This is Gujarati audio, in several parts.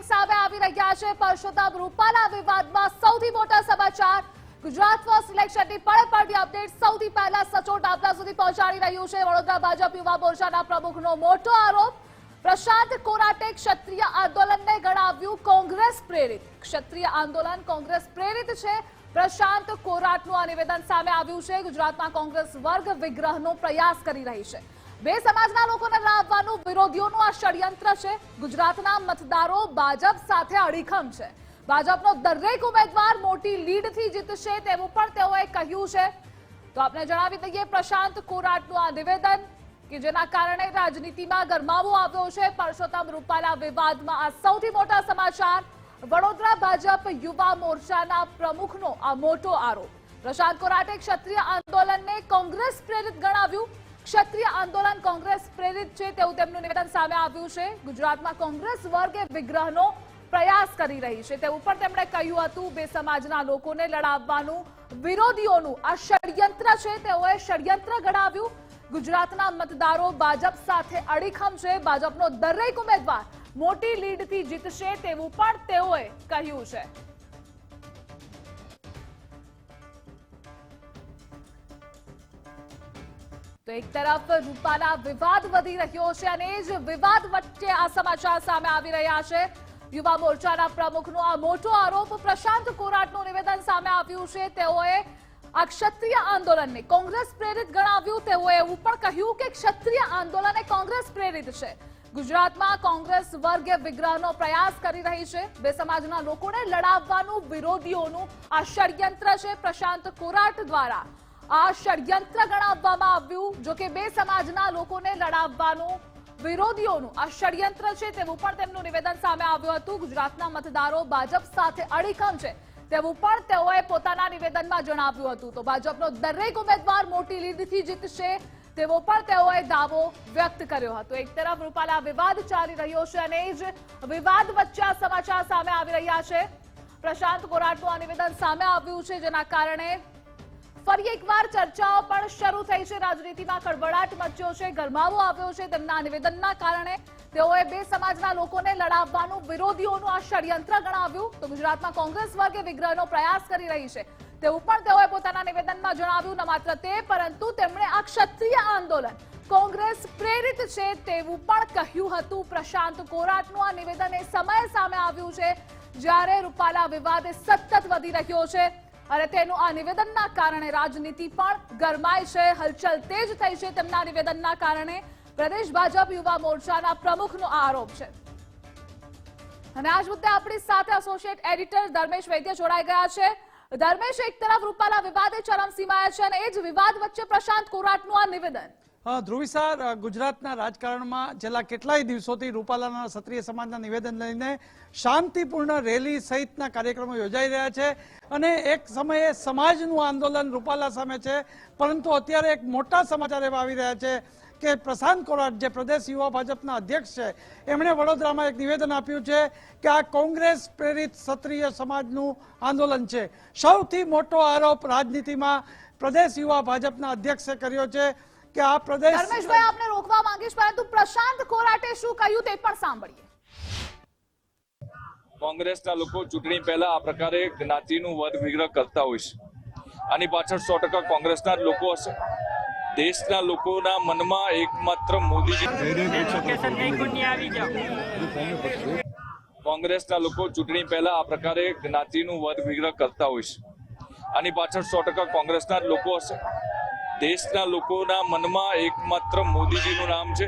બ્રેકિંગ સામે આવી રહ્યા છે. પરસોત્તમ રૂપાલા વિવાદમાં સૌથી મોટા સમાચાર. ગુજરાત ફર્સ્ટ ઇલેક્શનની પળે પડતી અપડેટ સૌથી પહેલા સચોટ આપણા સુધી પહોંચાડી રહ્યું છે. વડોદરા ભાજપ યુવા મોરચાના પ્રમુખનો મોટો આરોપ. પ્રશાંત કોરાટે ક્ષત્રિય આંદોલનને ગણાવ્યું કોંગ્રેસ પ્રેરિત. ક્ષત્રિય આંદોલન કોંગ્રેસ પ્રેરિત છે. પ્રશાંત કોરાટનું આ નિવેદન સામે આવ્યું છે. ગુજરાતમાં કોંગ્રેસ વર્ગ વિગ્રહનો પ્રયાસ કરી રહી છે. બે સમાજના લોકોને લાવવાનું વિરોધીઓનું આ ષડયંત્ર છે. ગુજરાતના મતદારો ભાજપ સાથે અડીખમ છે. ભાજપનો દરેક ઉમેદવાર મોટી લીડથી જીતશે તેવું પણ તેઓએ કહ્યું છે. તો આપણે જણાવી દઈએ પ્રશાંત કોરાટનું આ નિવેદન કે જેના કારણે રાજનીતિમાં ગરમાવો આવ્યો છે. પરસોત્તમ રૂપાલા વિવાદમાં આ સૌથી મોટા સમાચાર. વડોદરા ભાજપ યુવા મોરચાના પ્રમુખનો આ મોટો આરોપ. પ્રશાંત કોરાટે ક્ષત્રિય આંદોલનને કોંગ્રેસ પ્રેરિત ગણાવ્યું. ક્ષત્રિય આંદોલન કોંગ્રેસ પ્રેરિત છે તેવું તેમનું નિવેદન સામે આવ્યું છે. ગુજરાતમાં કોંગ્રેસ વર્ગે વિગ્રહનો પ્રયાસ કરી રહી છે. તેવું પણ તેમણે કહ્યું હતું બે સમાજના લોકોને લડાવવાનું વિરોધીઓનું. આ ષડયંત્ર છે, તેઓએ ષડયંત્ર ગણાવ્યું. ગુજરાતના મતદારો ભાજપ સાથે અડીખમ છે. ભાજપનો દરેક ઉમેદવાર મોટી લીડથી જીતશે તેવું પણ તેઓએ કહ્યું છે. તો એક તરફ રૂપાલા વિવાદ વધી રહ્યો છે અને એ જ વિવાદ વચ્ચે આ સમાચાર સામે આવી રહ્યા છે. યુવા મોરચાના પ્રમુખનો આ મોટો આરોપ પ્રશાંત કોરાટનું નિવેદન સામે આવ્યું છે. તેઓએ આ ક્ષત્રિય આંદોલનને કોંગ્રેસ પ્રેરિત ગણાવ્યું. તેઓએ એવું પણ કહ્યું કે ક્ષત્રિય આંદોલન એ કોંગ્રેસ પ્રેરિત છે. ગુજરાતમાં કોંગ્રેસ વર્ગે વિગ્રહનો પ્રયાસ કરી રહી છે. બે સમાજના લોકોને લડાવવાનું વિરોધીઓનું આ ષડયંત્ર છે. પ્રશાંત કોરાટ દ્વારા આ ષડયંત્ર ગણાવવામાં આવ્યું, જો કે બે સમાજના લોકોને લડાવવાનું વિરોધીઓનું આ ષડયંત્ર છે તેવું પણ તેમનું નિવેદન સામે આવ્યું હતું. ગુજરાતના મતદારો ભાજપ સાથે અડીખમ છે તેવું પણ તેઓએ પોતાના નિવેદનમાં જણાવ્યું હતું. તો ભાજપનો દરેક ઉમેદવાર મોટી લીડથી જીતશે તેવો પણ તેઓએ દાવો વ્યક્ત કર્યો હતો. એક તરફ રૂપાલા વિવાદ ચાલી રહ્યો છે અને એ જ વિવાદ વચ્ચે આ સમાચાર સામે આવી રહ્યા છે. પ્રશાંત કોરાટનું આ નિવેદન સામે આવ્યું છે, જેના કારણે ફરી એકવાર ચર્ચાઓ પણ શરૂ થઈ છે. રાજનીતિમાં ખળભળાટ મચ્યો છે, ગરમાવો આવ્યો છે. તેમના નિવેદનના કારણે તેઓએ બે સમાજના લોકોને લડાવવાનું વિરોધીઓનું આ ષડયંત્ર ગણાવ્યું. તો ગુજરાતમાં કોંગ્રેસ વર્ગે વિગ્રહનો પ્રયાસ કરી રહી છે. તેવું પણ તેઓએ પોતાના નિવેદનમાં જણાવ્યું, ન માત્ર તે, પરંતુ તેમણે આ ક્ષત્રિય આંદોલન કોંગ્રેસ પ્રેરિત છે તેવું પણ કહ્યું હતું. પ્રશાંત કોરાટનું આ નિવેદન એ સમય સામે આવ્યું છે, જ્યારે રૂપાલા વિવાદ સતત વધી રહ્યો છે. અને તેનું આ નિવેદનના કારણે રાજનીતિ પણ ગરમાય છે, હલચલ તેજ થઈ છે તેમના નિવેદનના કારણે પ્રદેશ ભાજપ યુવા મોરચાના પ્રમુખનો આ આરોપ છે. અને આજ મુદ્દે આપણી સાથે એસોસિએટ એડિટર ધર્મેશ વૈદ્ય જોડાઈ ગયા છે. ધર્મેશ, એક તરફ રૂપાલા વિવાદે ચરમસીમાએ છે અને એ જ વિવાદ વચ્ચે પ્રશાંત કોરાટનું આ નિવેદન. ધ્રુવિસાર ગુજરાતના રાજકારણમાં છેલ્લા કેટલાય દિવસોથી રૂપાલાના ક્ષત્રિય સમાજના નિવેદન લઈને શાંતિપૂર્ણ રેલી સહિતના કાર્યક્રમો યોજાઈ રહ્યા છે અને એક સમયે સમાજનું આંદોલન રૂપાલા સામે છે, પરંતુ અત્યારે એક મોટા સમાચાર એવા આવી રહ્યા છે કે પ્રશાંત કોરાટ, જે પ્રદેશ યુવા ભાજપના અધ્યક્ષ છે, એમણે વડોદરામાં એક નિવેદન આપ્યું છે કે આ કોંગ્રેસ પ્રેરિત ક્ષત્રિય સમાજનું આંદોલન છે. સૌથી મોટો આરોપ રાજનીતિમાં પ્રદેશ યુવા ભાજપના અધ્યક્ષે કર્યો છે. કે આ પ્રદેશ ધર્મેશભાઈ આપને રોકવા માંગીશ પરંતુ પ્રશાંત કોરાટે શું કહ્યું તે પણ સાંભળીએ. કોંગ્રેસના લોકો ચૂંટણી પહેલા આ પ્રકારે જ્ઞાતિનું વર્ગ વિગ્રહ કરતા હોય છે. આની પાછળ સો ટકા કોંગ્રેસના જ લોકો હશે. દેશના લોકોના મનમાં એકમાત્ર મોદીજી કોંગ્રેસના લોકો ચૂંટણી પહેલા આ પ્રકારે જ્ઞાતિનું વર્ગ વિગ્રહ કરતા હોય છે. આની પાછળ સો ટકા કોંગ્રેસના જ લોકો હશે. દેશના લોકોના મનમાં એકમાત્ર મોદીજીનું નામ છે.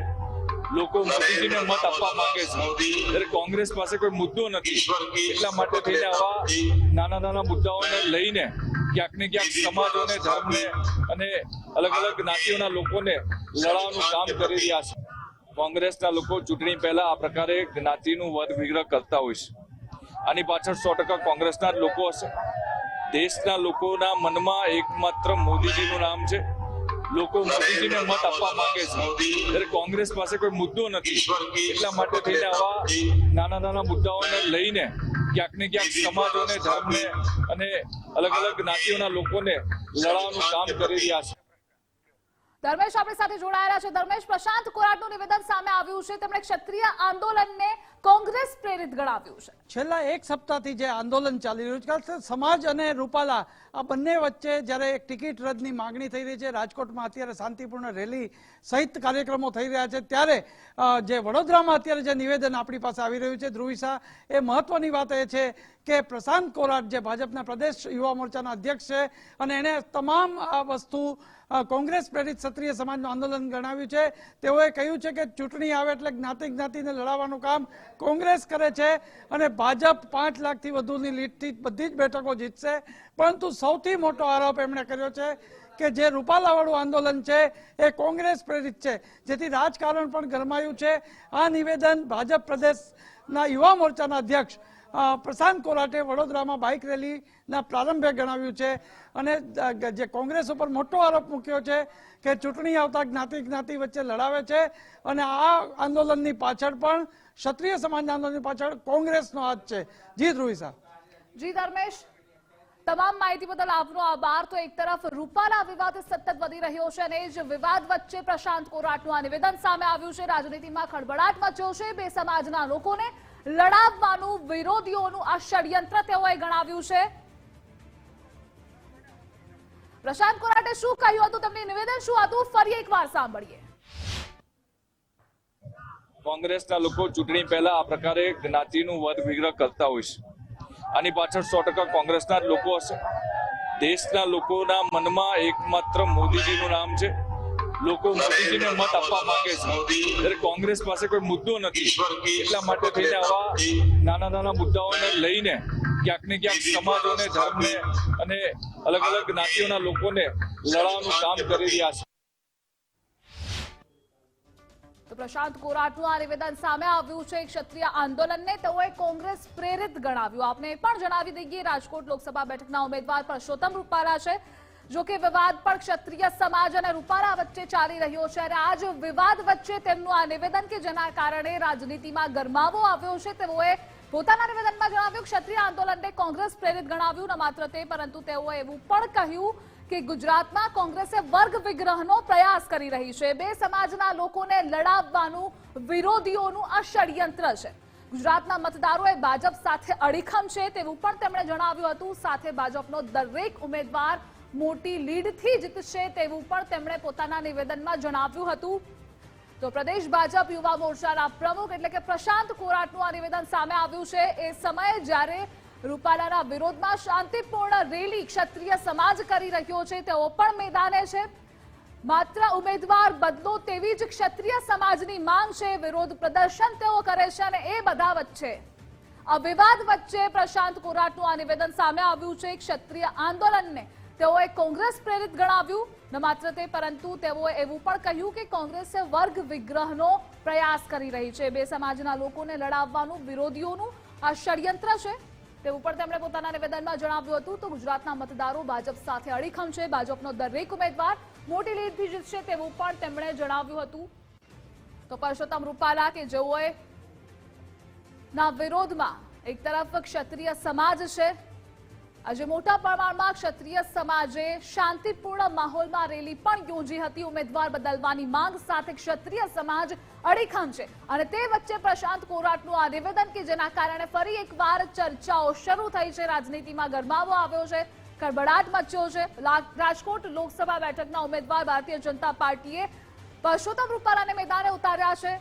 લોકો મોદીજીને મત આપવા માંગે છે. ત્યારે કોંગ્રેસ પાસે કોઈ મુદ્દો નથી, એટલા માટે થઈને આવા નાના નાના મુદ્દાઓને લઈને ક્યાંક ને ક્યાંક સમાજોને, ધર્મને અને અલગ અલગ જ્ઞાતિઓના લોકોને લડાવવાનું કામ કરી રહ્યા છે. કોંગ્રેસના લોકો ચૂંટણી પહેલા આ પ્રકારે જ્ઞાતિનું વર્ગ વિગ્રહ કરતા હોય છે. આની પાછળ સો ટકા કોંગ્રેસના જ લોકો હશે. દેશના લોકોના મનમાં એકમાત્ર મોદીજીનું નામ છે. લોકો મોદીજીને મત આપવા માંગે છે. ત્યારે કોંગ્રેસ પાસે કોઈ મુદ્દો નથી, એટલા માટે થઈને આવા નાના નાના મુદ્દાઓને લઈને ક્યાંક ને ક્યાંક સમાજોને, ધર્મને અને અલગ અલગ જ્ઞાતિઓના લોકોને લડાવવાનું કામ કરી રહ્યા છે. ધર્મેશ આપણી સાથે જોડાયેલા છે. ધર્મેશ, પ્રશાંત કોરાટનું નિવેદન સામે આવ્યું છે. તેમણે ક્ષત્રિય આંદોલનને કોંગ્રેસ પ્રેરિત ગણાવ્યું છે. છેલ્લા એક સપ્તાહથી જે આંદોલન ચાલી રહ્યું છે સમાજ અને રૂપાલા, આ બંને વચ્ચે જ્યારે એક ટિકિટ રદની માગણી થઈ રહી છે, રાજકોટમાં અત્યારે શાંતિપૂર્ણ રેલી સહિત કાર્યક્રમો થઈ રહ્યા છે, ત્યારે જે વડોદરામાં અત્યારે જે નિવેદન આપણી પાસે આવી રહ્યું છે ધ્રુવિશા એ મહત્વની વાત એ છે કે પ્રશાંત કોરાટ જે ભાજપના પ્રદેશ યુવા મોરચાના અધ્યક્ષ છે અને એણે તમામ આ વસ્તુ કોંગ્રેસ પ્રેરિત ક્ષત્રિય સમાજનું આંદોલન ગણાવ્યું છે. તેઓએ કહ્યું છે કે ચૂંટણી આવે એટલે જ્ઞાતિ જ્ઞાતિને લડાવવાનું કામ કોંગ્રેસ કરે છે અને ભાજપ પાંચ લાખથી વધુની લીડથી બધી જ બેઠકો જીતશે. પરંતુ સૌથી મોટો આરોપ એમણે કર્યો છે કે જે રૂપાલાવાળું આંદોલન છે એ કોંગ્રેસ પ્રેરિત છે. જેથી રાજકારણ પણ ગરમાયું છે. આ નિવેદન ભાજપ પ્રદેશના યુવા મોરચાના અધ્યક્ષ પ્રશાંત કોરાટે વડોદરામાં બાઇક રેલીના પ્રારંભે ગણાવ્યું છે અને જે કોંગ્રેસ ઉપર મોટો આરોપ મૂક્યો છે કે ચૂંટણી આવતા જ્ઞાતિ જ્ઞાતિ વચ્ચે લડાવે છે અને આ આંદોલનની પાછળ પણ, ક્ષત્રિય સમાજના આંદોલનની પાછળ કોંગ્રેસનો હાથ છે. જી ધ્રુવી સાહેબ જી ધર્મેશ, તમામ માહિતી બદલ આપનો આભાર. તો એક તરફ રૂપાલા વિવાદ સતત વધી રહ્યો છે અને જ વિવાદ વચ્ચે પ્રશાંત કોરાટનું આ નિવેદન સામે આવ્યું છે. રાજનીતિમાં ખળબળાટ મચ્યો છે બે સમાજના લોકોને. લડાવવાનું વિરોધીઓનું આ ષડયંત્ર તેઓએ ગણાવ્યું છે. પ્રશાંત કોરાટે શું કહ્યું હતું? તમને નિવેદન શું હતું? ફરી એકવાર સાંભળીએ. કોંગ્રેસના લોકો ચૂંટણી પહેલા આ પ્રકારે જ્ઞાતિનું વધ વિગ્રહ કરતા હોય છે. આની પાછળ સો ટકા કોંગ્રેસના લોકો હશે. દેશના લોકોના મનમાં એકમાત્ર મોદીજીનું નામ છે. લોકો મોદીજીને મત આપવા માંગે છે. ત્યારે કોંગ્રેસ પાસે કોઈ મુદ્દો નથી, એટલા માટે થઈને આવા નાના નાના મુદ્દાઓને લઈને ક્યાંક ને ક્યાંક સમાજોને, ધર્મને અને અલગ અલગ જ્ઞાતિઓના લોકોને લડાવવાનું કામ કરી રહ્યા છે. તો પ્રશાંત કોરાટનું આ નિવેદન સામે આવ્યું છે. ક્ષત્રિય આંદોલનને તેઓએ કોંગ્રેસ પ્રેરિત ગણાવ્યું. આપને પણ જણાવી દઈએ, રાજકોટ લોકસભા બેઠકના ઉમેદવાર પરસોત્તમ રૂપાલા છે. જો કે વિવાદ પણ ક્ષત્રિય સમાજ અને રૂપારા વચ્ચે ચાલી રહ્યો છે અને આ જ વિવાદ વચ્ચે તેમનું આ નિવેદન કે જેના કારણે રાજનીતિમાં ગરમાવો આવ્યો છે, તેઓએ પોતાના નિવેદનમાં જણાવ્યું, ક્ષત્રિય આંદોલનને કોંગ્રેસ પ્રેરિત ગણાવ્યું ન માત્ર તે, પરંતુ તેઓએ એવું પણ કહ્યું કે ગુજરાતમાં કોંગ્રેસે વર્ગ વિગ્રહનો પ્રયાસ કરી રહી છે. બે સમાજના લોકોને લડાવવાનું વિરોધીઓનું આ ષડયંત્ર છે. ગુજરાતના મતદારોએ ભાજપ સાથે અડીખમ છે તેવું પણ તેમણે જણાવ્યું હતું. સાથે ભાજપનો દરેક ઉમેદવાર મોટી લીડથી જીતશે તેવું પણ તેમણે પોતાના નિવેદનમાં જણાવ્યું હતું. તો પ્રદેશ ભાજપ યુવા મોરચાના પ્રમુખ એટલે કે પ્રશાંત કોરાટનું આ નિવેદન સામે આવ્યું છે. એ સમયે જ્યારે રૂપાલાના વિરોધમાં શાંતિપૂર્ણ રેલી ક્ષત્રિય સમાજ કરી રહ્યો છે, તેઓ પણ મેદાને છે. માત્ર ઉમેદવાર બદલો તેવી જ ક્ષત્રિય સમાજની માંગ છે. વિરોધ પ્રદર્શન તેઓ કરે છે અને એ બધા વચ્ચે આ વિવાદ વચ્ચે પ્રશાંત કોરાટનું આ નિવેદન સામે આવ્યું છે. ક્ષત્રિય આંદોલનને તેઓએ કોંગ્રેસ પ્રેરિત ગણાવ્યું. ન માત્ર તે, પરંતુ તેઓએ એવું પણ કહ્યું કે કોંગ્રેસે વર્ગ વિગ્રહનો પ્રયાસ કરી રહી છે. બે સમાજના લોકોને લડાવવાનું વિરોધીઓનું આ ષડયંત્ર છે. તેવું પણ તેમણે પોતાના નિવેદનમાં જણાવ્યું હતું. તો ગુજરાતના મતદારો ભાજપ સાથે અડીખમ છે. ભાજપનો દરેક ઉમેદવાર મોટી લીડથી જીતશે તેવું પણ તેમણે જણાવ્યું હતું. તો પરસોત્તમ રૂપાલા કે જેઓએ ના વિરોધમાં એક તરફ ક્ષત્રિય સમાજ છે આજે મોટા પ્રમાણમાં ક્ષત્રિય સમાજે શાંતિપૂર્ણ માહોલમાં રેલી પણ યોજી હતી. ઉમેદવાર બદલવાની માંગ સાથે ક્ષત્રિય સમાજ અડીખમ છે. અને તે વચ્ચે પ્રશાંત કોરાટનું આ નિવેદન કે જેના કારણે ફરી એકવાર ચર્ચાઓ શરૂ થઈ છે. રાજનીતિમાં ગરમાવો આવ્યો છે, ખળભળાટ મચ્યો છે. રાજકોટ લોકસભા બેઠકના ઉમેદવાર ભારતીય જનતા પાર્ટીએ પરસોત્તમ રૂપાલાને મેદાને ઉતાર્યા છે.